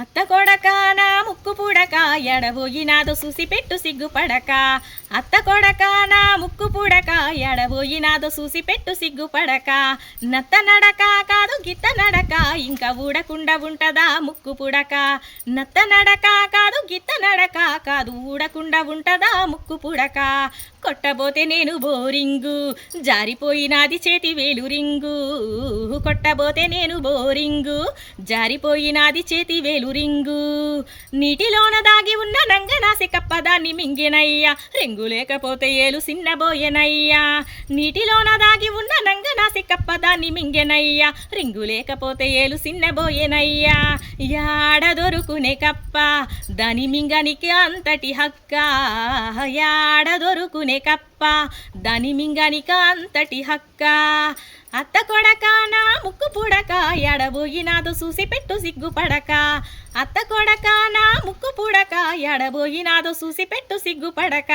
అత్త కొడక నా ముక్కు పుడక ఎడబోయినాదో చూసి పెట్టు సిగ్గుపడక. అత్త కొడక నా ముక్కు పుడక ఎడబోయినాదో చూసి పెట్టు సిగ్గుపడక. నత్త నడక కాదు గిత్త ఇంకా ఊడకుండా ఉంటదా? ముక్కు పుడక. నత్త నడక కాదు గిత్త నడక కాదు ఊడకుండా ఉంటదా? ముక్కు పుడక. కొట్టబోతే నేను బోరింగు. జారిపోయినాది చేతి వేలు రింగు కొట్టబోతే నేను బోరింగు. జారిపోయినాది చేతి వేలు రింగు నీటిలోన దాగి ఉన్న నంగనాసి కప్పదాన్ని మింగినయ్యా. రింగు లేకపోతే ఏలు సిన్నబోయెనయ్యా. నీటిలోన దాగి ఉన్న కప్పదాన్ని మింగెనయ్యా. రింగు లేకపోతే ఏలు సిన్నబోయేనయ్యా. యాడ దొరుకునే కప్ప? దాని మింగనికి అంతటి హక్క? యాడ దొరుకునే కప్ప? దాని మింగనికి అంతటి హక్క? అత్త కొడక నా ముక్కు పుడక? ఎడబోయినాదో చూసి పెట్టు సిగ్గుపడక. అత్త కొడక నా ముక్కు పుడక? ఎడబోయినాదో చూసి పెట్టు సిగ్గుపడక.